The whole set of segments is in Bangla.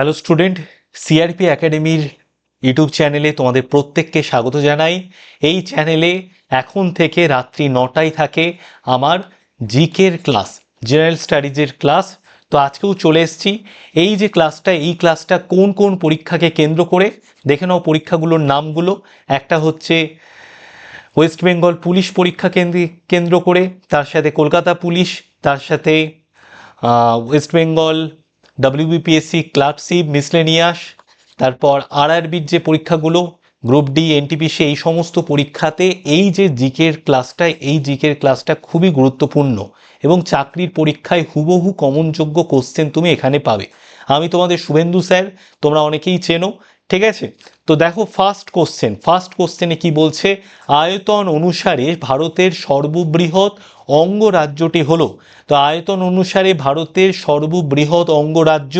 হ্যালো স্টুডেন্ট সিআরপি একাডেমির ইউটিউব চ্যানেলে তোমাদের প্রত্যেককে স্বাগত জানাই। এই চ্যানেলে এখন থেকে রাত্রি নটায় থাকে আমার জিকের ক্লাস জেনারেল স্টাডিজের ক্লাস তো আজকেও চলে এসেছি। এই যে ক্লাসটা এই ক্লাসটা কোন কোন পরীক্ষাকে কেন্দ্র করে? দেখে নাও পরীক্ষাগুলোর নামগুলো। একটা হচ্ছে ওয়েস্ট বেঙ্গল পুলিশ পরীক্ষা কেন্দ্র কেন্দ্র করে, তার সাথে কলকাতা পুলিশ তার সাথে West Bengal WBPSC clerkship miscellaneous তারপর আরআরবির যে পরীক্ষাগুলো গ্রুপ ডি এনটিপিসি এই সমস্ত পরীক্ষাতে এই যে জিকের ক্লাসটা এই জিকের ক্লাসটা খুবই গুরুত্বপূর্ণ এবং চাকরির পরীক্ষায় হুবহু কমনযোগ্য কোশ্চেন তুমি এখানে পাবে। আমি তোমাদের শুভেন্দু স্যার, তোমরা অনেকেই চেনো ঠিক আছে? তো দেখো ফার্স্ট কোশ্চেন ফার্স্ট কোশ্চেনে কি বলছে? আয়তন অনুসারে ভারতের সর্ববৃহৎ অঙ্গরাজ্যটি হলো। তো আয়তন অনুসারে ভারতের সর্ববৃহৎ অঙ্গরাজ্য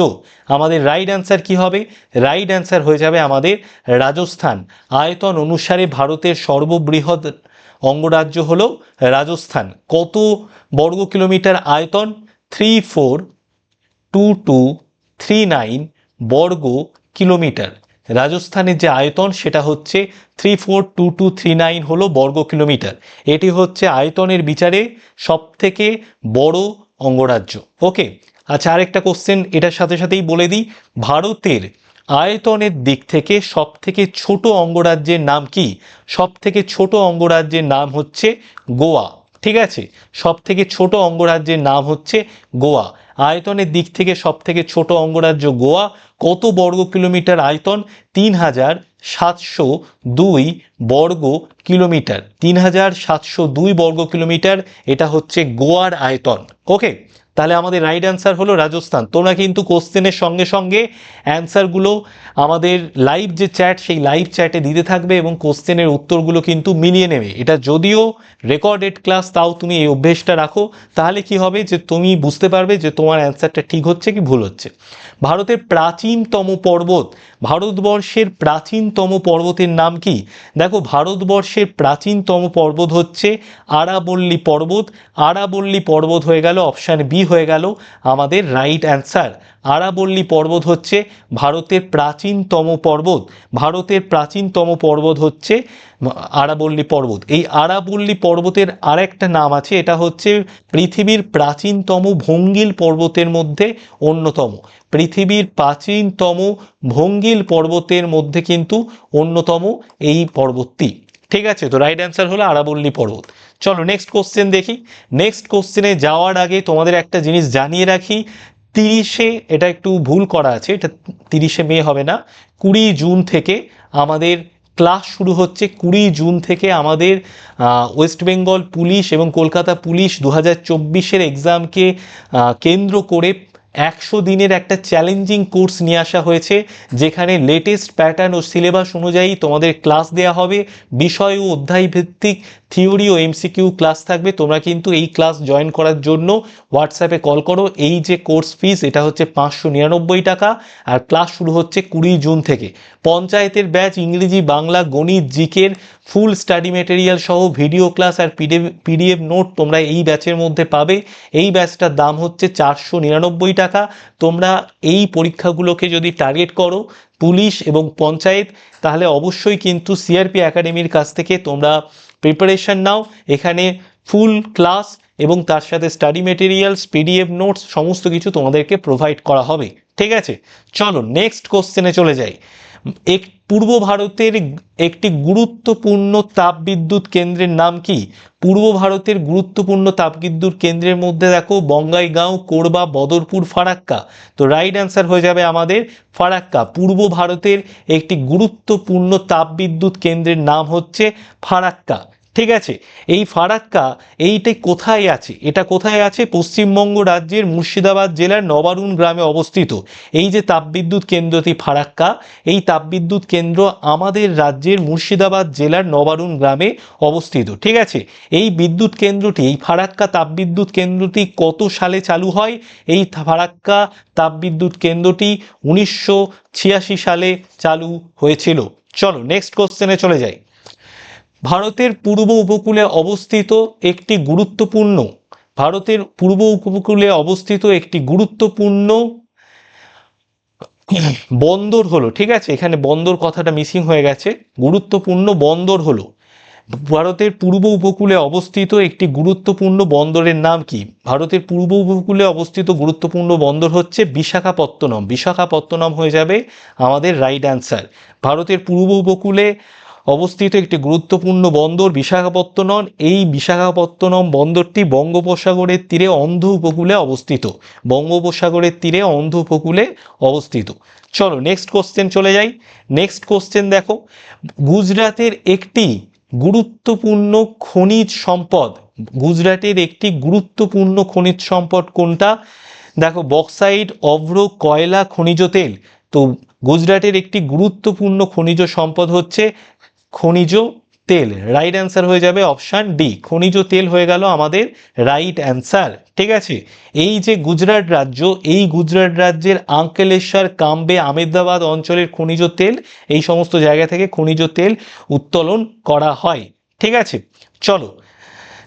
আমাদের রাইট অ্যান্সার কি হবে? রাইট অ্যান্সার হয়ে যাবে আমাদের রাজস্থান। আয়তন অনুসারে ভারতের সর্ববৃহৎ অঙ্গরাজ্য হলো রাজস্থান। কত বর্গ কিলোমিটার আয়তন? Three four two two three nine বর্গ কিলোমিটার। রাজস্থানের যে আয়তন, সেটা হচ্ছে three four two two three nine হলো বর্গ কিলোমিটার। এটি হচ্ছে আয়তনের বিচারে সব থেকে বড় অঙ্গরাজ্য। ওকে আচ্ছা আরেকটা কোশ্চেন এটার সাথে সাথেই বলে দিই, ভারতের আয়তনের দিক থেকে সব থেকে ছোট অঙ্গরাজ্যের নাম কি? সব থেকে ছোট অঙ্গরাজ্যের নাম হচ্ছে গোয়া। ঠিক আছে? সব থেকে ছোট অঙ্গরাজ্যের নাম হচ্ছে গোয়া। আয়তনের দিক থেকে সব থেকে ছোট অঙ্গরাজ্য গোয়া, কত বর্গ কিলোমিটার আয়তন? তিন হাজার সাতশো দুই বর্গ কিলোমিটার। তিন হাজার সাতশো দুই বর্গ কিলোমিটার, এটা হচ্ছে গোয়ার আয়তন। ওকে তাহলে আমাদের রাইট অ্যান্সার হলো রাজস্থান। তোমরা কিন্তু কোশ্চেনের সঙ্গে সঙ্গে অ্যান্সারগুলো আমাদের লাইভ যে চ্যাট সেই লাইভ চ্যাটে দিতে থাকবে এবং কোশ্চেনের উত্তরগুলো কিন্তু মিলিয়ে নেবে। এটা যদিও রেকর্ডেড ক্লাস তাও তুমি এই অভ্যেসটা রাখো। তাহলে কি হবে যে তুমি বুঝতে পারবে যে তোমার অ্যান্সারটা ঠিক হচ্ছে কি ভুল হচ্ছে। ভারতের প্রাচীনতম পর্বত, ভারতবর্ষের প্রাচীনতম পর্বতের নাম কি? দেখো, ভারতবর্ষের প্রাচীনতম পর্বত হচ্ছে আরাবল্লী পর্বত। আরাবল্লী পর্বত হয়ে গেল অপশান বি হয়ে গেল আমাদের রাইট অ্যান্সার আরাবল্লী পর্বত হচ্ছে ভারতের প্রাচীনতম পর্বত। ভারতের প্রাচীনতম পর্বত হচ্ছে আরাবল্লী পর্বত। এই আরাবল্লী পর্বতের আরেকটা নাম আছে, এটা হচ্ছে পৃথিবীর প্রাচীনতম ভঙ্গিল পর্বতের মধ্যে অন্যতম। পৃথিবীর প্রাচীনতম ভঙ্গিল পর্বতের মধ্যে কিন্তু অন্যতম এই পর্বতটি। ঠিক আছে, তো রাইট অ্যান্সার হলো আরাবল্লী পর্বত। চলো নেক্সট কোশ্চেন দেখি। নেক্সট কোশ্চেনে যাওয়ার আগে তোমাদের একটা জিনিস জানিয়ে রাখি। তিরিশে, এটা একটু ভুল করা আছে, এটা তিরিশে মে হবে না, কুড়ি জুন থেকে আমাদের ক্লাস শুরু হচ্ছে। কুড়ি জুন থেকে আমাদের ওয়েস্ট বেঙ্গল পুলিশ এবং কলকাতা পুলিশ দু হাজার চব্বিশের এক্সামকে কেন্দ্র করে একশো দিনের একটা চ্যালেঞ্জিং কোর্স নিয়ে আসা হয়েছে, যেখানে লেটেস্ট প্যাটার্ন ও সিলেবাস অনুযায়ী তোমাদের ক্লাস দেওয়া হবে। বিষয় ও অধ্যায় ভিত্তিক থিওরি ও এমসিকিউ ক্লাস থাকবে, তোমরা কিন্তু এই ক্লাস জয়েন করার জন্য হোয়াটসঅ্যাপে কল করো। এই যে কোর্স ফিস এটা হচ্ছে পাঁচশো নিরানব্বই টাকা আর ক্লাস শুরু হচ্ছে কুড়ি জুন থেকে। পঞ্চায়েতের ব্যাচ ইংরেজি, বাংলা, গণিত জিকের ফুল স্টাডি মেটেরিয়াল সহ ভিডিও ক্লাস আর পিডিএফ নোট তোমরা এই ব্যাচের মধ্যে পাবে। এই ব্যাচটার দাম হচ্ছে চারশো নিরানব্বই টাকা। তোমরা এই পরীক্ষাগুলোকে যদি টার্গেট করো পুলিশ এবং পঞ্চায়েত, তাহলে অবশ্যই কিন্তু সিআরপি একাডেমির কাছ থেকে তোমরা প্রিপারেশন নাও এখানে ফুল ক্লাস এবং তার সাথে স্টাডি মেটেরিয়ালস পিডিএফ নোটস সমস্ত কিছু তোমাদেরকে প্রোভাইড করা হবে। ঠিক আছে? চলো নেক্সট কোশ্চেনে চলে যাই। এক, পূর্ব ভারতের একটি গুরুত্বপূর্ণ তাপবিদ্যুৎ কেন্দ্রের নাম কি? পূর্ব ভারতের গুরুত্বপূর্ণ তাপবিদ্যুৎ কেন্দ্রের মধ্যে দেখো, বঙ্গাইগাঁও, কোরবা, বদরপুর, ফারাক্কা। তো রাইট অ্যান্সার হয়ে যাবে আমাদের ফারাক্কা। পূর্ব ভারতের একটি গুরুত্বপূর্ণ তাপবিদ্যুৎ কেন্দ্রের নাম হচ্ছে ফারাক্কা। ঠিক আছে, এই ফারাক্কা এইটা কোথায় আছে? এটা কোথায় আছে? পশ্চিমবঙ্গ রাজ্যের মুর্শিদাবাদ জেলার নবারুণ গ্রামে অবস্থিত। এই যে তাপবিদ্যুৎ কেন্দ্রটি ফারাক্কা, এই তাপবিদ্যুৎ কেন্দ্র আমাদের রাজ্যের মুর্শিদাবাদ জেলার নবারুণ গ্রামে অবস্থিত। ঠিক আছে, এই বিদ্যুৎ কেন্দ্রটি, এই ফারাক্কা তাপবিদ্যুৎ কেন্দ্রটি কত সালে চালু হয়? এই ফারাক্কা তাপবিদ্যুৎ কেন্দ্রটি উনিশশো ছিয়াশি সালে চালু হয়েছিল। চলো নেক্সট কোশ্চেনে চলে যাই। ভারতের পূর্ব উপকূলে অবস্থিত একটি গুরুত্বপূর্ণ, ভারতের পূর্ব উপকূলে অবস্থিত একটি গুরুত্বপূর্ণ বন্দর হলো, ঠিক আছে? এখানে বন্দর কথাটা মিসিং হয়ে গেছে। গুরুত্বপূর্ণ বন্দর হলো, ভারতের পূর্ব উপকূলে অবস্থিত একটি গুরুত্বপূর্ণ বন্দরের নাম কি? ভারতের পূর্ব উপকূলে অবস্থিত গুরুত্বপূর্ণ বন্দর হচ্ছে বিশাখাপত্তনম। বিশাখাপত্তনম হয়ে যাবে আমাদের রাইট অ্যান্সার ভারতের পূর্ব উপকূলে অবস্থিত একটি গুরুত্বপূর্ণ বন্দর বিশাখাপত্তনম। এই বিশাখাপত্তনম বন্দরটি বঙ্গোপসাগরের তীরে অন্ধ উপকূলে অবস্থিত। বঙ্গোপসাগরের তীরে অন্ধ উপকূলে অবস্থিত। চলো নেক্সট কোশ্চেন চলে যাই। নেক্সট কোশ্চেন দেখো। গুজরাটের একটি গুরুত্বপূর্ণ খনিজ সম্পদ। গুজরাটের একটি গুরুত্বপূর্ণ খনিজ সম্পদ কোনটা? দেখো বক্সাইড অভ্র, কয়লা, খনিজ তেল। তো গুজরাটের একটি গুরুত্বপূর্ণ খনিজ সম্পদ হচ্ছে খনিজ তেল রাইট অ্যান্সার হয়ে যাবে অপশান ডি খনিজ তেল হয়ে গেল আমাদের রাইট অ্যান্সার ঠিক আছে? এই যে গুজরাট রাজ্য, এই গুজরাট রাজ্যের আঙ্কেলেশ্বর, কাম্বে আমেদাবাদ অঞ্চলের খনিজ তেল, এই সমস্ত জায়গা থেকে খনিজ তেল উত্তোলন করা হয়। ঠিক আছে? চলো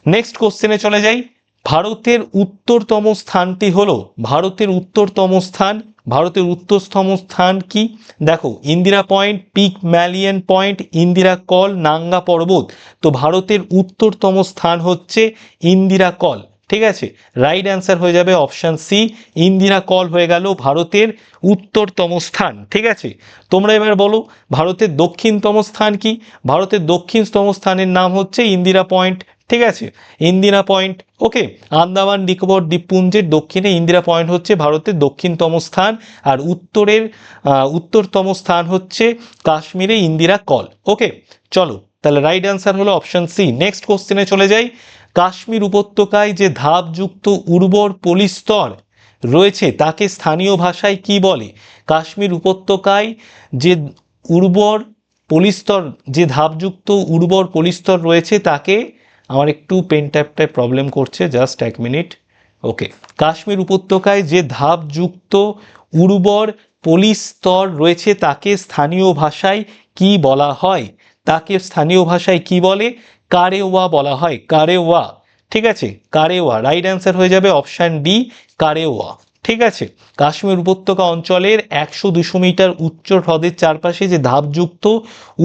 নেক্সট কোশ্চেনে চলে যাই। ভারতের উত্তরতম স্থানটি হলো, ভারতের উত্তরতম স্থান, ভারতের উত্তরতম স্থান কি? দেখো, Indira Point, Pygmalion Point, Indira col, Nanga Parbat. তো ভারতের উত্তরতম স্থান হচ্ছে ইন্দিরা কল। ঠিক আছে? রাইট অ্যান্সার হয়ে যাবে অপশান সি ইন্দিরা কল হয়ে গেল ভারতের উত্তরতম স্থান, ঠিক আছে? তোমরা এবার বলো, ভারতের দক্ষিণতম স্থান কি? ভারতের দক্ষিণতম স্থানের নাম হচ্ছে ইন্দিরা পয়েন্ট, ঠিক আছে? Indira Point, okay? Andaman Nicobar দ্বীপপুঞ্জের দক্ষিণে ইন্দিরা পয়েন্ট হচ্ছে ভারতের দক্ষিণতম স্থান, আর উত্তরের উত্তরতম স্থান হচ্ছে কাশ্মীরে ইন্দিরা কল ওকে? চলো তাহলে রাইট অ্যান্সার হলো অপশন সি নেক্সট কোশ্চেনে চলে যাই। কাশ্মীর উপত্যকায় যে ধাপযুক্ত উর্বর পলিস্তর রয়েছে, তাকে স্থানীয় ভাষায় কি বলে? কাশ্মীর উপত্যকায় যে উর্বর পলিস্তর, যে ধাপযুক্ত উর্বর পলিস্তর রয়েছে, তাকে আমার একটু পেন ট্যাপটায় প্রবলেম করছে জাস্ট এক মিনিট ওকে কাশ্মীর উপত্যকায় যে ধাপযুক্ত উর্বর পলিস্তর রয়েছে, তাকে স্থানীয় ভাষায় কি বলা হয়? তাকে স্থানীয় ভাষায় কি বলে? কারেওয়া বলা হয়। কারেওয়া, ঠিক আছে? কারেওয়া রাইট অ্যান্সার হয়ে যাবে অপশান ডি কারেওয়া, ঠিক আছে? কাশ্মীর উপত্যকা অঞ্চলের একশো দুশো মিটার উচ্চ হ্রদের চারপাশে যে ধাপযুক্ত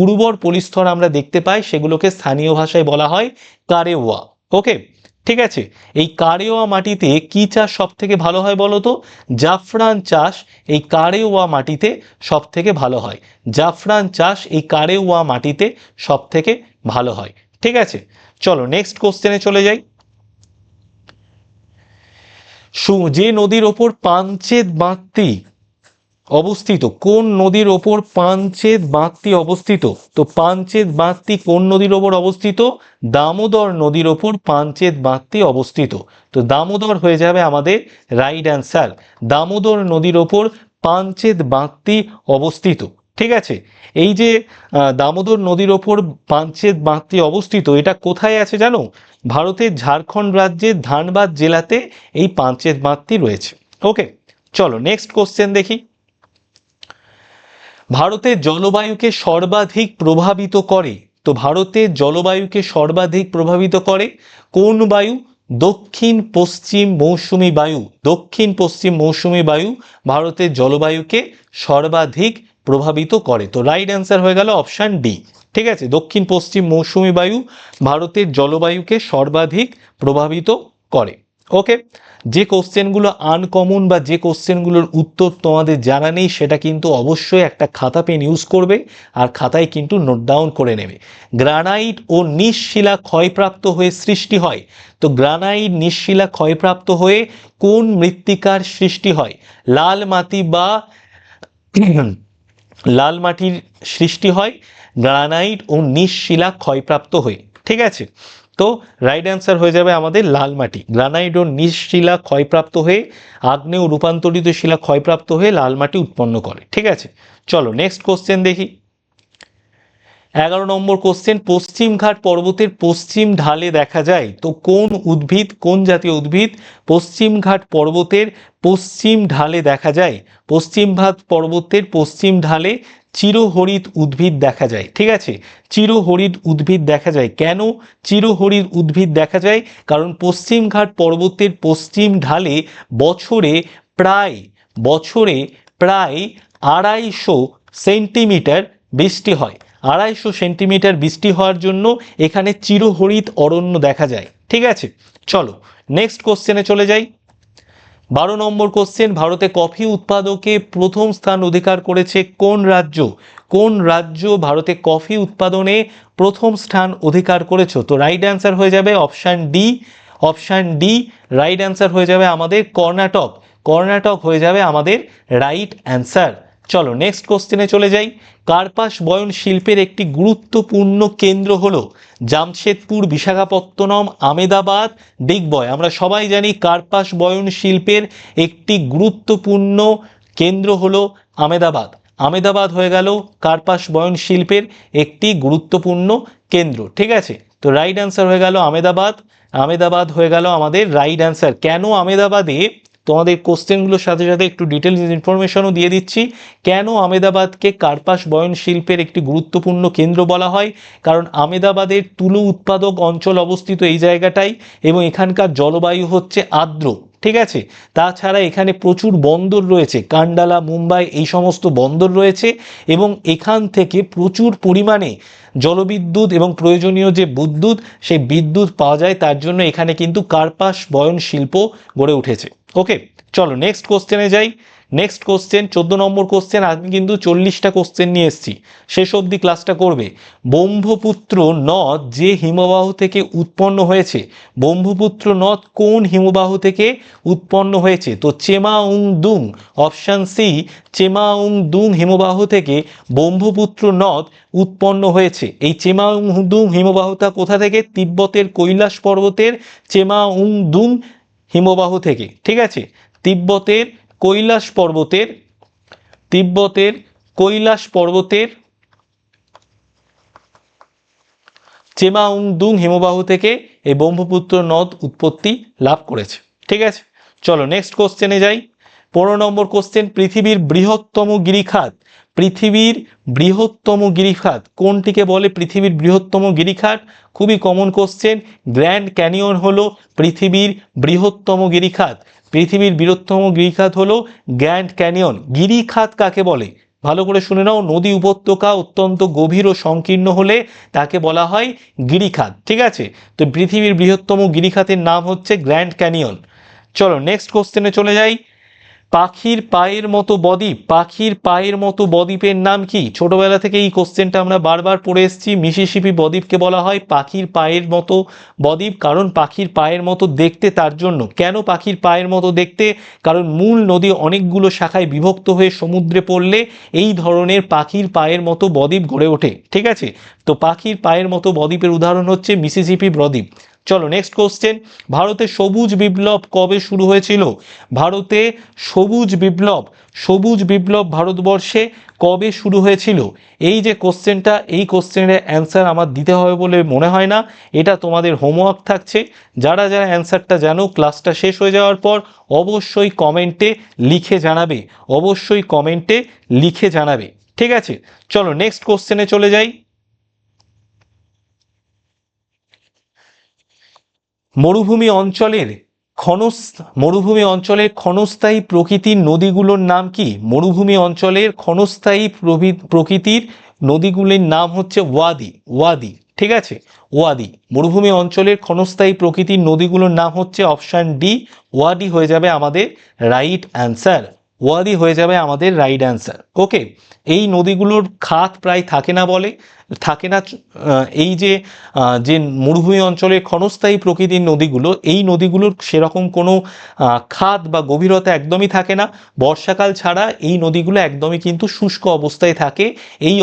উর্বর পরিস্থর আমরা দেখতে পাই, সেগুলোকে স্থানীয় ভাষায় বলা হয় কারেওয়া ওকে ঠিক আছে? এই কারেওয়া মাটিতে কি চাষ সব থেকে ভালো হয় বলো তো? জাফরান চাষ এই কারেওয়া মাটিতে সব থেকে ভালো হয়। জাফরান চাষ এই কারেওয়া মাটিতে সব থেকে ভালো হয়। ঠিক আছে? চলো নেক্সট কোশ্চেনে চলে যাই। যে নদীর ওপর পাঞ্চেত বাঁধটি অবস্থিত? কোন নদীর ওপর পাঞ্চেত বাঁধটি অবস্থিত? তো পাঞ্চেত বাঁধটি কোন নদীর ওপর অবস্থিত? দামোদর নদীর ওপর পাঞ্চেত বাঁধটি অবস্থিত। তো দামোদর হয়ে যাবে আমাদের রাইট অ্যান্সার দামোদর নদীর ওপর পাঞ্চেত বাঁধটি অবস্থিত। ঠিক আছে? এই যে দামোদর নদীর ওপর পাঞ্চেত বাঁধটি অবস্থিত, এটা কোথায় আছে জানো? ভারতের ঝাড়খণ্ড রাজ্যের ধানবাদ জেলাতে এই পাঞ্চেত বাঁধটি রয়েছে। ওকে চলো নেক্সট কোশ্চেন দেখি। ভারতের জলবায়ুকে সর্বাধিক প্রভাবিত করে। তো ভারতের জলবায়ুকে সর্বাধিক প্রভাবিত করে কোন বায়ু? দক্ষিণ পশ্চিম মৌসুমী বায়ু। দক্ষিণ পশ্চিম মৌসুমী বায়ু ভারতের জলবায়ুকে সর্বাধিক প্রভাবিত করে। তো রাইট অ্যান্সার হয়ে গেল অপশান ডি ঠিক আছে, দক্ষিণ পশ্চিম মৌসুমী বায়ু ভারতের জলবায়ুকে সর্বাধিক প্রভাবিত করে। ওকে যে কোশ্চেনগুলো আনকমন বা যে কোশ্চেনগুলোর উত্তর তোমাদের জানা নেই, সেটা কিন্তু অবশ্যই একটা খাতা পেন ইউজ করবে আর খাতায় কিন্তু নোট ডাউন করে নেবে। গ্রানাইট ও নিঃশিলা ক্ষয়প্রাপ্ত হয়ে সৃষ্টি হয়। তো গ্রানাইট নিঃশিলা ক্ষয়প্রাপ্ত হয়ে কোন মৃত্তিকার সৃষ্টি হয়? লাল মাটি বা লাল মাটির সৃষ্টি হয়। গ্রানাইট ও নিঃশিলা ক্ষয়প্রাপ্ত হয়ে। ঠিক আছে? তো রাইট অ্যান্সার হয়ে যাবে আমাদের লাল মাটি। গ্রানাইট ও নিঃশিলা ক্ষয়প্রাপ্ত হয়ে, আগ্নেয় রূপান্তরিত শিলা ক্ষয়প্রাপ্ত হয়ে লাল মাটি উৎপন্ন করে। ঠিক আছে? চলো নেক্সট কোশ্চেন দেখি। এগারো নম্বর কোশ্চেন পশ্চিমঘাট পর্বতের পশ্চিম ঢালে দেখা যায়, তো কোন উদ্ভিদ, কোন জাতীয় উদ্ভিদ পশ্চিমঘাট পর্বতের পশ্চিম ঢালে দেখা যায়? পশ্চিমঘাট পর্বতের পশ্চিম ঢালে চিরহরিত উদ্ভিদ দেখা যায়, ঠিক আছে? চিরহরিত উদ্ভিদ দেখা যায়। কেন চিরহরিত উদ্ভিদ দেখা যায়? কারণ পশ্চিমঘাট পর্বতের পশ্চিম ঢালে বছরে প্রায় বছরে প্রায় আড়াইশো সেন্টিমিটার বৃষ্টি হয়। আড়াইশো সেন্টিমিটার বৃষ্টি হওয়ার জন্য এখানে চিরহরিত অরণ্য দেখা যায়, ঠিক আছে? চলো নেক্সট কোশ্চেনে চলে যাই। বারো নম্বর কোশ্চেন ভারতে কফি উৎপাদকে প্রথম স্থান অধিকার করেছে কোন রাজ্য? কোন রাজ্য ভারতে কফি উৎপাদনে প্রথম স্থান অধিকার করেছ? তো রাইট অ্যান্সার হয়ে যাবে option D option D right answer হয়ে যাবে আমাদের কর্ণাটক। কর্ণাটক হয়ে যাবে আমাদের রাইট অ্যান্সার চলো নেক্সট কোশ্চেনে চলে যাই। কার্পাস বয়ন শিল্পের একটি গুরুত্বপূর্ণ কেন্দ্র হল জামশেদপুর, বিশাখাপত্তনম, আমেদাবাদ ডিগবয় আমরা সবাই জানি কার্পাস বয়ন শিল্পের একটি গুরুত্বপূর্ণ কেন্দ্র হল আমেদাবাদ। আমেদাবাদ হয়ে গেল কার্পাস বয়ন শিল্পের একটি গুরুত্বপূর্ণ কেন্দ্র। ঠিক আছে? তো রাইট অ্যান্সার হয়ে গেল আমেদাবাদ। আমেদাবাদ হয়ে গেল আমাদের রাইট অ্যান্সার কেন আমেদাবাদে তোমাদের কোশ্চেনগুলোর সাথে সাথে একটু ডিটেলস ইনফরমেশনও দিয়ে দিচ্ছি। কেন আমেদাবাদকে কার্পাস বয়ন শিল্পের একটি গুরুত্বপূর্ণ কেন্দ্র বলা হয়? কারণ আমেদাবাদের তুলো উৎপাদক অঞ্চল অবস্থিত এই জায়গাটাই এবং এখানকার জলবায়ু হচ্ছে আর্দ্র। ঠিক আছে? তাছাড়া এখানে প্রচুর বন্দর রয়েছে, কান্ডালা, মুম্বাই, এই সমস্ত বন্দর রয়েছে এবং এখান থেকে প্রচুর পরিমাণে জলবিদ্যুৎ এবং প্রয়োজনীয় যে বিদ্যুৎ, সেই বিদ্যুৎ পাওয়া যায়, তার জন্য এখানে কিন্তু কার্পাস বয়ন শিল্প গড়ে উঠেছে। ওকে চলো নেক্সট কোশ্চেনে যাই। নেক্সট কোশ্চেন চোদ্দ নম্বর কোশ্চেন আমি কিন্তু চল্লিশটা কোশ্চেন নিয়ে এসেছি। শেষ অবধি ক্লাসটা করবে। ব্রহ্মপুত্র নদ যে হিমবাহ থেকে উৎপন্ন হয়েছে, ব্রহ্মপুত্র নদ কোন হিমবাহ থেকে উৎপন্ন হয়েছে? তো চেমাউং দুং অপশান সি চেমাউং দুং হিমবাহ থেকে ব্রহ্মপুত্র নদ উৎপন্ন হয়েছে। এই চেমা উং দুং হিমবাহটা কোথা থেকে? তিব্বতের কৈলাস পর্বতের চেমাউং দুং হিমবাহ থেকে। ঠিক আছে? তিব্বতের কৈলাস পর্বতের, তিব্বতের, কৈলাস পর্বতের, চেমাউংদুং হিমবাহ থেকে এই ব্রহ্মপুত্র নদ উৎপত্তি লাভ করেছে। ঠিক আছে? চলো নেক্সট কোশ্চেনে যাই। পনেরো নম্বর কোশ্চেন পৃথিবীর বৃহত্তম গিরিখাত। পৃথিবীর বৃহত্তম গিরিখাত। কোনটিকে বলে পৃথিবীর বৃহত্তম গিরিখাত? খুবই কমন কোশ্চেন গ্র্যান্ড ক্যানিয়ন হলো পৃথিবীর বৃহত্তম গিরিখাত। পৃথিবীর বৃহত্তম গিরিখাত হলো গ্র্যান্ড ক্যানিয়ন। গিরিখাত কাকে বলে? ভালো করে শুনে নাও, নদী উপত্যকা অত্যন্ত গভীর ও সংকীর্ণ হলে তাকে বলা হয় গিরিখাত, ঠিক আছে? তো পৃথিবীর বৃহত্তম গিরিখাতের নাম হচ্ছে গ্র্যান্ড ক্যানিয়ন। চলো নেক্সট কোশ্চেনে চলে যাই। পাখির পায়ের মতো বদ্বীপ পাখির পায়ের মতো বদ্বীপের নাম কি? ছোটবেলা থেকে এই কোশ্চেনটা আমরা বারবার পড়ে এসেছি। মিসিসিপি বদ্বীপকে বলা হয় পাখির পায়ের মতো বদ্বীপ কারণ পাখির পায়ের মতো দেখতে তার জন্য। কেন পাখির পায়ের মতো দেখতে? কারণ মূল নদী অনেকগুলো শাখায় বিভক্ত হয়ে সমুদ্রে পড়লে এই ধরনের পাখির পায়ের মতো বদ্বীপ গড়ে ওঠে। ঠিক আছে? তো পাখির পায়ের মতো বদ্বীপের উদাহরণ হচ্ছে মিসিসিপি বদ্বীপ চলো নেক্সট কোশ্চেন ভারতে সবুজ বিপ্লব কবে শুরু হয়েছিল? ভারতে সবুজ বিপ্লব সবুজ বিপ্লব ভারতবর্ষে কবে শুরু হয়েছিল? এই যে কোশ্চেনটা এই কোশ্চেনের অ্যান্সার আমার দিতে হবে বলে মনে হয় না। এটা তোমাদের হোমওয়ার্ক থাকছে। যারা যারা অ্যান্সারটা জানো ক্লাসটা শেষ হয়ে যাওয়ার পর অবশ্যই কমেন্টে লিখে জানাবে। অবশ্যই কমেন্টে লিখে জানাবে। ঠিক আছে? চলো নেক্সট কোশ্চেনে চলে যাই। মরুভূমি অঞ্চলের ক্ষণস মরুভূমি অঞ্চলের ক্ষণস্থায়ী প্রকৃতির নদীগুলোর নাম কি? মরুভূমি অঞ্চলের ক্ষণস্থায়ী প্রকৃতির নদীগুলির নাম হচ্ছে ওয়াদি ওয়াদি, ঠিক আছে? ওয়াদি। মরুভূমি অঞ্চলের ক্ষণস্থায়ী প্রকৃতির নদীগুলোর নাম হচ্ছে অপশান ডি, ওয়াদি হয়ে যাবে আমাদের রাইট অ্যান্সার। ওয়াদি হয়ে যাবে আমাদের রাইট অ্যান্সার ওকে এই নদীগুলোর খাত প্রায় থাকে না বলে, থাকে না এই যে যে মরুভূমি অঞ্চলের ক্ষণস্থায়ী প্রকৃতির নদীগুলো, এই নদীগুলোর সেরকম কোনো খাত বা গভীরতা একদমই থাকে না। বর্ষাকাল ছাড়া এই নদীগুলো একদমই কিন্তু শুষ্ক অবস্থায় থাকে। এই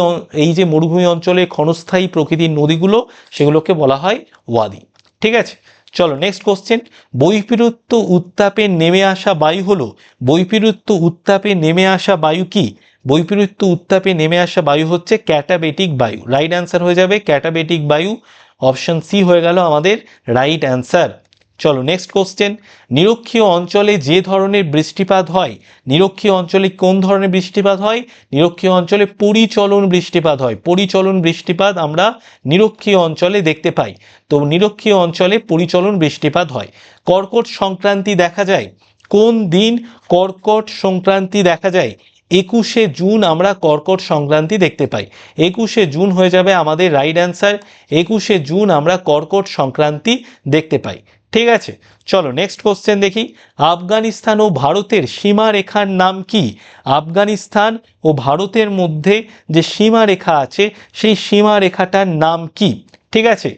এই যে মরুভূমি অঞ্চলে ক্ষণস্থায়ী প্রকৃতির নদীগুলো, সেগুলোকে বলা হয় ওয়াদি। ঠিক আছে? চলো নেক্সট কোশ্চেন বৈপিরুত্ব উত্তাপে নেমে আসা বায়ু হলো বৈপিরুত্ব উত্তাপে নেমে আসা বায়ু কি? বৈপিরুত্ব উত্তাপে নেমে আসা বায়ু হচ্ছে ক্যাটাবেটিক বায়ু। রাইট অ্যান্সার হয়ে যাবে ক্যাটাবেটিক বায়ু। অপশন সি হয়ে গেল আমাদের রাইট অ্যান্সার চলো নেক্সট কোশ্চেন নিরক্ষীয় অঞ্চলে যে ধরনের বৃষ্টিপাত হয়, নিরক্ষীয় অঞ্চলে কোন ধরনের বৃষ্টিপাত হয়? নিরক্ষীয় অঞ্চলে পরিচলন বৃষ্টিপাত হয়। পরিচলন বৃষ্টিপাত আমরা নিরক্ষীয় অঞ্চলে দেখতে পাই। তো নিরক্ষীয় অঞ্চলে পরিচলন বৃষ্টিপাত হয়। কর্কট সংক্রান্তি দেখা যায়। কোন দিন কর্কট সংক্রান্তি দেখা যায়? একুশে জুন আমরা কর্কট সংক্রান্তি দেখতে পাই। একুশে জুন হয়ে যাবে আমাদের রাইট অ্যান্সার একুশে জুন আমরা কর্কট সংক্রান্তি দেখতে পাই। ঠিক আছে, চলো নেক্সট কোশ্চেন দেখি। আফগানিস্তান ও ভারতের সীমারেখার নাম কি? আফগানিস্তান ও ভারতের মধ্যে যে সীমারেখা আছে, সেই সীমারেখাটার নাম কি? ঠিক আছে,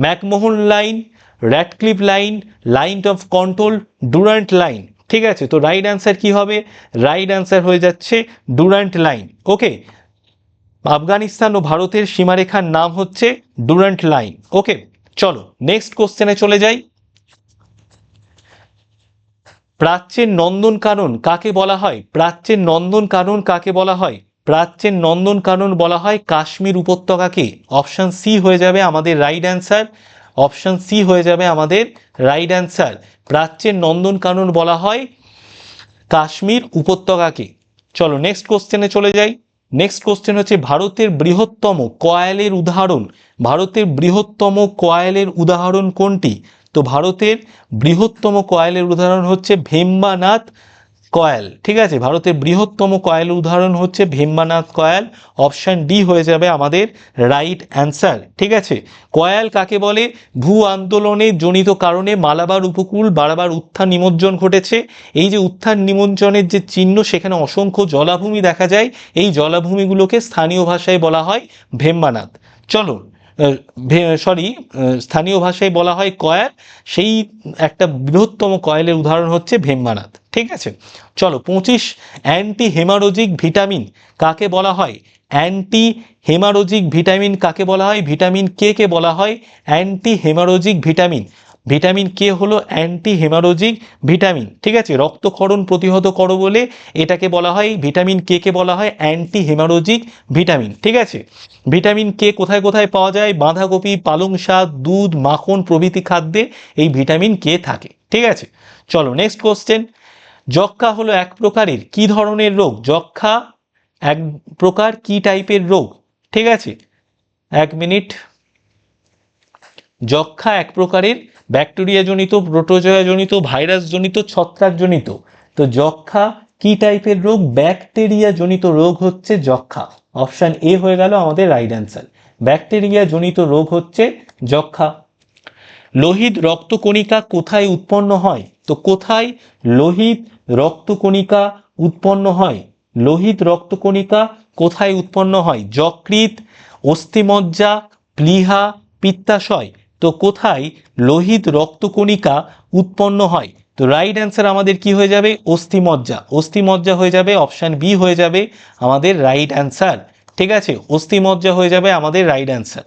McMahon Line, Radcliffe Line Line of Control, Durand Line. ঠিক আছে, তো রাইট অ্যান্সার কি হবে? রাইট অ্যান্সার হয়ে যাচ্ছে ডুরান্ট লাইন। ওকে আফগানিস্তান ও ভারতের সীমারেখার নাম হচ্ছে ডুরান্ট লাইন। ওকে চলো নেক্সট কোশ্চেনে চলে যাই। প্রাচ্যের নন্দন নন্দনকানন কাকে বলা হয়? প্রাচ্যের নন্দন নন্দনকানন কাকে বলা হয়? প্রাচ্যের নন্দন নন্দনকানন বলা হয় কাশ্মীর উপত্যকাকে। অপশন সি হয়ে যাবে আমাদের রাইট অ্যান্সার অপশন সি হয়ে যাবে আমাদের রাইট অ্যান্সার প্রাচ্যের নন্দন নন্দনকানন বলা হয় কাশ্মীর উপত্যকাকে। চলো নেক্সট কোশ্চেনে চলে যাই। নেক্সট কোশ্চেন হচ্ছে ভারতের বৃহত্তম কয়েলের উদাহরণ। ভারতের বৃহত্তম কয়েলের উদাহরণ কোনটি? তো ভারতের বৃহত্তম কয়েলের উদাহরণ হচ্ছে ভেম্বানাথ কয়েল, ঠিক আছে? ভারতের বৃহত্তম কয়েলের উদাহরণ হচ্ছে ভেম্বানাথ কয়েল অপশান ডি হয়ে যাবে আমাদের রাইট অ্যান্সার ঠিক আছে? কয়াল কাকে বলে? ভূ আন্দোলনে জনিত কারণে মালাবার উপকূল বারবার উত্থান নিমজ্জন ঘটেছে। এই যে উত্থান নিমজ্জনের যে চিহ্ন, সেখানে অসংখ্য জলাভূমি দেখা যায়। এই জলাভূমিগুলোকে স্থানীয় ভাষায় বলা হয় ভেম্বানাথ। চলো সরি স্থানীয় ভাষায় বলা হয় কয়ার। সেই একটা বৃহত্তম কয়েলের উদাহরণ হচ্ছে ভেম্বানাথ। ঠিক আছে? চলো, পঁচিশ অ্যান্টি হেমারোজিক ভিটামিন কাকে বলা হয়? অ্যান্টি হেমারোজিক ভিটামিন কাকে বলা হয়? ভিটামিন কে কে বলা হয়? Anti haemorrhagic vitamin. Vitamin K হলো অ্যান্টি হেমারোজিক ভিটামিন ঠিক আছে? রক্তক্ষরণ প্রতিহত করো বলে এটাকে বলা হয় ভিটামিন কে কে বলা হয় অ্যান্টি হেমারোজিক ভিটামিন ঠিক আছে? ভিটামিন কে কোথায় কোথায় পাওয়া যায়? বাঁধাকপি, পালং শাক, দুধ, মাখন প্রভৃতি খাদ্যে এই ভিটামিন কে থাকে, ঠিক আছে? চলো নেক্সট কোশ্চেন যক্ষা হলো এক প্রকারের কি ধরনের রোগ? যক্ষা এক প্রকার কি টাইপের রোগ? ঠিক আছে? এক মিনিট যক্ষা এক প্রকারের ব্যাকটেরিয়াজনিত, প্রোটোজয়াজনিত, ভাইরাসজনিত, ছত্রাকজনিত। তো যক্ষা কি টাইপের রোগ? ব্যাকটেরিয়াজনিত রোগ হচ্ছে যক্ষা অপশান এ হয়ে গেল আমাদের রাইট অ্যান্সার ব্যাকটেরিয়া জনিত রোগ হচ্ছে যক্ষা লোহিত রক্তকণিকা কোথায় উৎপন্ন হয়? তো কোথায় লোহিত রক্তকণিকা উৎপন্ন হয়? লোহিত রক্তকণিকা কোথায় উৎপন্ন হয়? যকৃত অস্থিমজ্জা, প্লীহা, পিত্তাশয়। তো কোথায় লোহিত রক্তকণিকা উৎপন্ন হয়? তো রাইট অ্যান্সার আমাদের কি হয়ে যাবে? অস্থিমজ্জা। অস্থিমজ্জা হয়ে যাবে অপশান বি হয়ে যাবে আমাদের রাইট অ্যান্সার ঠিক আছে? অস্থিমজ্জা হয়ে যাবে আমাদের রাইট অ্যান্সার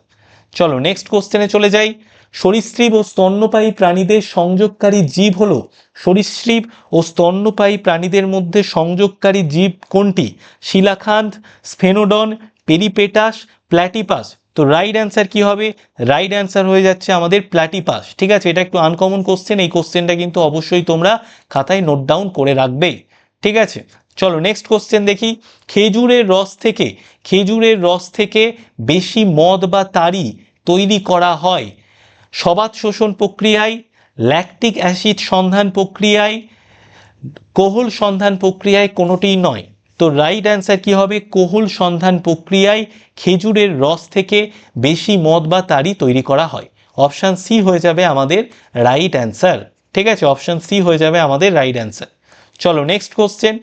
চলো নেক্সট কোশ্চেনে চলে যাই। সরীসৃপ ও স্তন্যপায়ী প্রাণীদের সংযোগকারী জীব হলো। সরীসৃপ ও স্তন্যপায়ী প্রাণীদের মধ্যে সংযোগকারী জীব কোনটি? শিলাখান্ড স্ফেনোডন, পেরিপেটাস, প্ল্যাটিপাস। তো রাইট অ্যান্সার কি হবে? রাইট অ্যান্সার হয়ে যাচ্ছে আমাদের প্ল্যাটিপাস ঠিক আছে? এটা একটু আনকমন কোশ্চেন এই কোশ্চেনটা কিন্তু অবশ্যই তোমরা খাতায় নোট ডাউন করে রাখবে, ঠিক আছে? চলো নেক্সট কোশ্চেন দেখি। খেজুরের রস থেকে, খেজুরের রস থেকে বেশি মদ বা তারি তৈরি করা হয়। সবাত শোষণ প্রক্রিয়ায় ল্যাকটিক অ্যাসিড সন্ধান প্রক্রিয়ায়, কোহল সন্ধান প্রক্রিয়ায় কোনোটিই নয়। তো রাইট অ্যান্সার কি হবে? কোহল সন্ধান প্রক্রিয়ায় খেজুরের রস থেকে বেশি মদ বা তারি তৈরি করা হয়। অপশান সি হয়ে যাবে আমাদের রাইট অ্যান্সার ঠিক আছে? অপশান সি হয়ে যাবে আমাদের রাইট অ্যান্সার চলো নেক্সট কোশ্চেন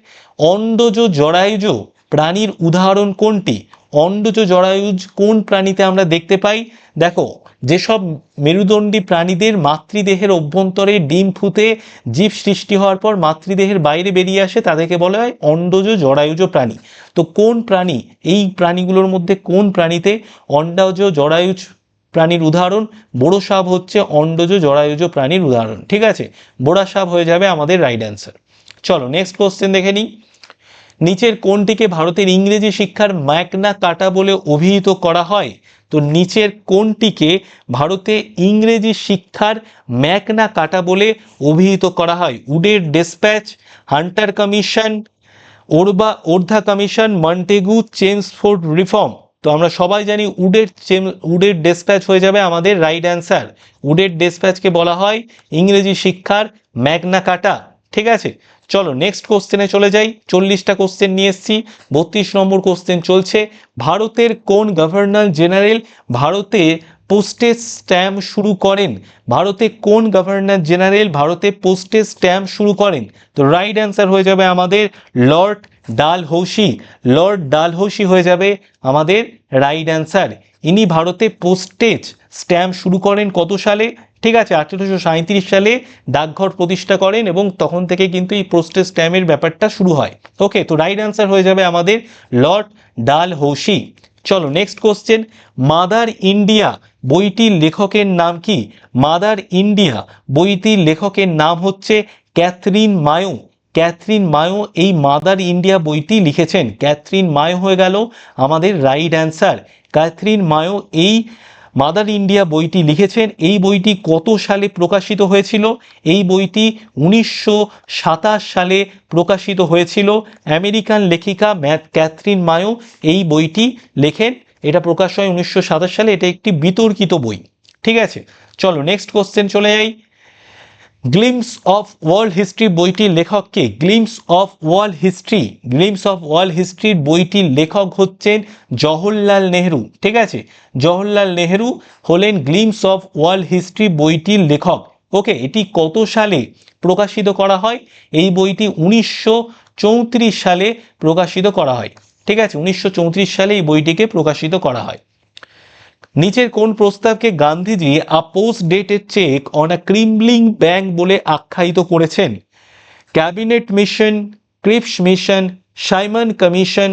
অন্ডজ জরায়ুজ প্রাণীর উদাহরণ কোনটি? অন্ডজ জরায়ুজ কোন প্রাণীতে আমরা দেখতে পাই? দেখো, যেসব মেরুদণ্ডী প্রাণীদের মাতৃদেহের অভ্যন্তরে ডিম ফুটে জীব সৃষ্টি হওয়ার পর মাতৃদেহের বাইরে বেরিয়ে আসে, তাদেরকে বলা হয় অন্ডজ জরায়ুজ প্রাণী। তো কোন প্রাণী, এই প্রাণীগুলোর মধ্যে কোন প্রাণীতে অন্ডজ জরায়ুজ প্রাণীর উদাহরণ? বড় সাপ হচ্ছে অন্ডজ জরায়ুজ প্রাণীর উদাহরণ, ঠিক আছে? বোড়া সাপ হয়ে যাবে আমাদের রাইট অ্যান্সার। চলো, নেক্সট কোশ্চেন দেখে নিই। নিচের কোনটিকে ভারতের ইংরেজি শিক্ষার ম্যাকনা কাটা বলে অভিহিত করা হয়। তো নিচের কোনটিকে ভারতে ইংরেজি শিক্ষার ম্যাকনা কাটা বলে অভিহিত করা হয়। উডের despatch, Hunter commission, ওরবা Wardha commission, Montagu Chelmsford reform. তো আমরা সবাই জানি উডের চেম, উডের ডেসপ্যাচ হয়ে যাবে আমাদের রাইট অ্যান্সার। উডের ডেসপ্যাচকে বলা হয় ইংরেজি শিক্ষার ম্যাগনা কাটা। ঠিক আছে? চলো নেক্সট কোশ্চেনে চলে যাই। চল্লিশটা কোশ্চেন নিয়ে এসছি। বত্রিশ নম্বর কোশ্চেন চলছে। ভারতের কোন গভর্নর জেনারেল ভারতে পোস্টেজ স্ট্যাম্প শুরু করেন? ভারতে কোন গভর্নর জেনারেল ভারতে পোস্টেজ স্ট্যাম্প শুরু করেন? তো রাইট অ্যান্সার হয়ে যাবে আমাদের লর্ড ডালহৌসি। লর্ড ডালহৌসি হয়ে যাবে আমাদের রাইট অ্যান্সার ইনি ভারতে পোস্টেজ স্ট্যাম্প শুরু করেন কত সালে? ঠিক আছে, আঠেরোশো সালে ডাকঘর প্রতিষ্ঠা করেন এবং তখন থেকে কিন্তু এই পোস্টেজ স্ট্যাম্পের ব্যাপারটা শুরু হয়। ওকে, তো রাইট অ্যান্সার হয়ে যাবে আমাদের লর্ড ডালহৌসি। চলো, নেক্সট কোশ্চেন। মাদার ইন্ডিয়া বইটির লেখকের নাম কি? মাদার ইন্ডিয়া বইটির লেখকের নাম হচ্ছে ক্যাথরিন মায়ো। ক্যাথরিন মায়ো এই মাদার ইন্ডিয়া বইটি লিখেছেন। ক্যাথরিন মায়ো হয়ে গেল আমাদের রাইট অ্যান্সার। ক্যাথরিন মায়ো এই মাদার ইন্ডিয়া বইটি লিখেছেন। এই বইটি কত সালে প্রকাশিত হয়েছিল? এই বইটি উনিশশো সাতাশ সালে প্রকাশিত হয়েছিল। আমেরিকান লেখিকা ম্যাথ ক্যাথরিন মায়ো এই বইটি লেখেন। এটা প্রকাশ হয় উনিশশো সাতাশ সালে। এটা একটি বিতর্কিত বই। ঠিক আছে? চলো নেক্সট কোশ্চেন চলে যাই। গ্লিমস অফ ওয়ার্ল্ড হিস্ট্রি বইটির লেখক কে? Glimpses of World History. Glimpses of World হিস্ট্রির বইটির লেখক হচ্ছেন জওহরলাল নেহরু। ঠিক আছে? জওহরলাল নেহরু হলেন গ্লিমস অফ ওয়ার্ল্ড হিস্ট্রি বইটির লেখক। ওকে, এটি কত সালে প্রকাশিত করা হয়? এই বইটি উনিশশো চৌত্রিশ সালে প্রকাশিত করা হয়। ঠিক আছে? উনিশশো চৌত্রিশ সালে এই বইটিকে প্রকাশিত করা হয়। নিচের কোন প্রস্তাবকে Gandhiji a post dated cheque on a crumbling bank বলে আখ্যায়িত করেছেন? Cabinet Mission Cripps Mission Simon Commission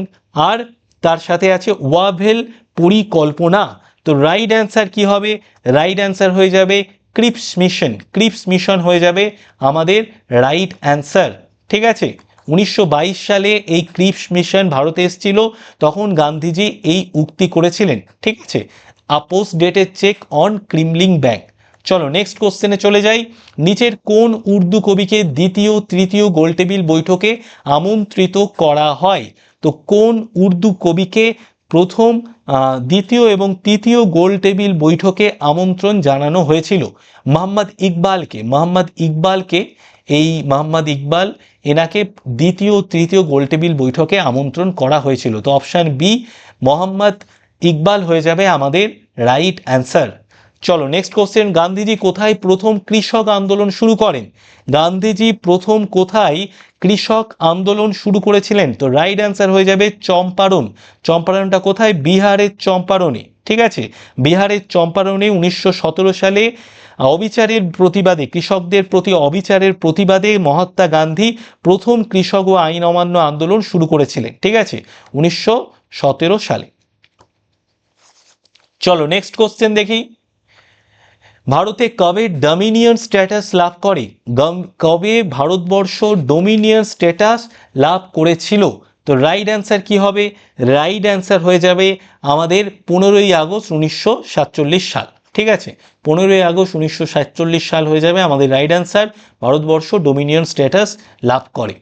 আর তার সাথে আছে ওয়াভেল পরিকল্পনা। তো রাইট অ্যান্সার কি হবে? রাইট অ্যান্সার হয়ে যাবে ক্রিপস মিশন ক্রিপস মিশন হয়ে যাবে আমাদের রাইট অ্যান্সার ঠিক আছে? উনিশশো বাইশ সালে এই ক্রিপস মিশন ভারতে এসেছিল, তখন গান্ধীজি এই উক্তি করেছিলেন। ঠিক আছে? আপোস ডেটেড চেক অন ক্রিমলিং ব্যাংক। চলো নেক্সট কোশ্চেনে চলে যাই। নিচের কোন উর্দু কবিকে দ্বিতীয়, তৃতীয় গোলটেবিল বৈঠকে আমন্ত্রিত করা হয়? তো কোন উর্দু কবিকে প্রথম দ্বিতীয় এবং তৃতীয় গোল টেবিল বৈঠকে আমন্ত্রণ জানানো হয়েছিল? মোহাম্মদ ইকবালকে। মোহাম্মদ ইকবালকে, এই মোহাম্মদ ইকবাল, এনাকে দ্বিতীয়, তৃতীয় গোলটেবিল বৈঠকে আমন্ত্রণ করা হয়েছিল। তো অপশান বি মোহাম্মদ ইকবাল হয়ে যাবে আমাদের রাইট অ্যান্সার চলো নেক্সট কোশ্চেন গান্ধীজি কোথায় প্রথম কৃষক আন্দোলন শুরু করেন? গান্ধীজি প্রথম কোথায় কৃষক আন্দোলন শুরু করেছিলেন? তো রাইট অ্যান্সার হয়ে যাবে চম্পারণ। চম্পারণটা কোথায়? বিহারের চম্পারণে। ঠিক আছে? বিহারের চম্পারণে উনিশশো সতেরো সালে অবিচারের প্রতিবাদে, কৃষকদের প্রতি অবিচারের প্রতিবাদে মহাত্মা গান্ধী প্রথম কৃষক ও আইন অমান্য আন্দোলন শুরু করেছিলেন। ঠিক আছে? উনিশশো সতেরো সালে। চলো নেক্সট কোশ্চেন দেখি। ভারতে কবে ডমিনিয়ন স্ট্যাটাস লাভ করে? কবে ভারতবর্ষ ডোমিনিয়ন স্ট্যাটাস লাভ করেছিল? তো রাইট অ্যান্সার কি হবে? রাইট অ্যান্সার হয়ে যাবে আমাদের পনেরোই আগস্ট উনিশশো সাতচল্লিশ সাল। ঠিক আছে? পনেরোই আগস্ট উনিশশো সাতচল্লিশ সাল হয়ে যাবে আমাদের right answer Bharatvarsha dominion status লাভ করে।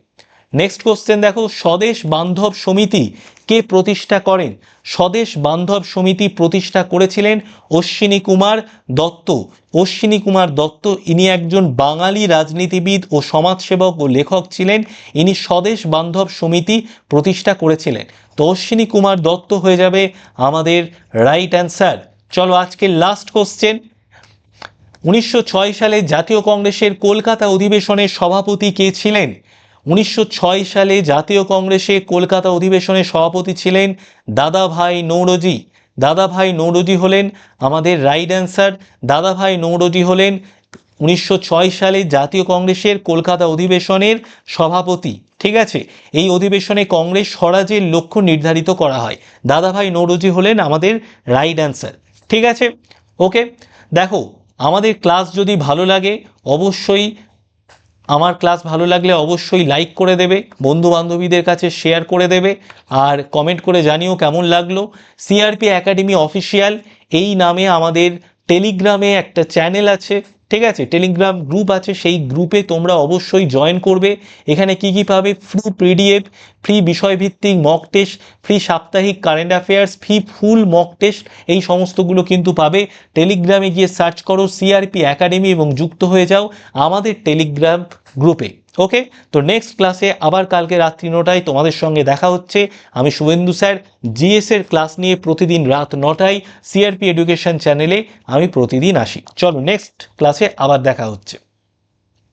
নেক্সট কোশ্চেন দেখো, স্বদেশ বান্ধব সমিতি কে প্রতিষ্ঠা করেন? স্বদেশ বান্ধব সমিতি প্রতিষ্ঠা করেছিলেন অশ্বিনী কুমার দত্ত। অশ্বিনী কুমার দত্ত, ইনি একজন বাঙালি রাজনীতিবিদ ও সমাজসেবক ও লেখক ছিলেন। ইনি স্বদেশ বান্ধব সমিতি প্রতিষ্ঠা করেছিলেন। তো অশ্বিনী কুমার দত্ত হয়ে যাবে আমাদের রাইট অ্যান্সার চলো আজকে লাস্ট কোশ্চেন উনিশশো ছয় সালে জাতীয় কংগ্রেসের কলকাতা অধিবেশনের সভাপতি কে ছিলেন? উনিশশো ছয় সালে জাতীয় কংগ্রেসে কলকাতা অধিবেশনের সভাপতি ছিলেন দাদাভাই নৌরজি। দাদাভাই নৌরজি হলেন আমাদের রাইট অ্যান্সার। দাদাভাই নৌরজি হলেন উনিশশো ছয় সালে জাতীয় কংগ্রেসের কলকাতা অধিবেশনের সভাপতি। ঠিক আছে? এই অধিবেশনে কংগ্রেস স্বরাজের লক্ষ্য নির্ধারিত করা হয়। দাদাভাই নৌরজি হলেন আমাদের রাইট অ্যান্সার। ঠিক আছে? ওকে? দেখো, আমাদের ক্লাস যদি ভালো লাগে, অবশ্যই আমার ক্লাস ভালো লাগলে অবশ্যই লাইক করে দেবে বন্ধু বান্ধবীদের কাছে শেয়ার করে দেবে, আর কমেন্ট করে জানিও কেমন লাগল। সিআরপি একাডেমি অফিসিয়াল এই নামে আমাদের টেলিগ্রামে একটা চ্যানেল আছে। ঠিক আছে টেলিগ্রাম গ্রুপ আছে, সেই গ্রুপে তোমরা অবশ্যই জয়েন করবে। এখানে কি কি পাবে? ফ্রি পিডিএফ ফ্রি বিষয়ভিত্তিক মক টেস্ট ফ্রি সাপ্তাহিক current affairs free full mock test এই সমস্তগুলো কিন্তু পাবে। টেলিগ্রামে গিয়ে সার্চ করো সিআরপি একাডেমি এবং যুক্ত হয়ে যাও আমাদের টেলিগ্রাম গ্রুপে ওকে তো নেক্সট ক্লাসে আবার কালকে রাত্রি নটায় তোমাদের সঙ্গে দেখা হচ্ছে। আমি শুভেন্দু স্যার জিএস এর ক্লাস নিয়ে প্রতিদিন রাত নটায় সিআরপি এডুকেশন চ্যানেলে আমি প্রতিদিন আসি। চলো নেক্সট ক্লাসে আবার দেখা হচ্ছে।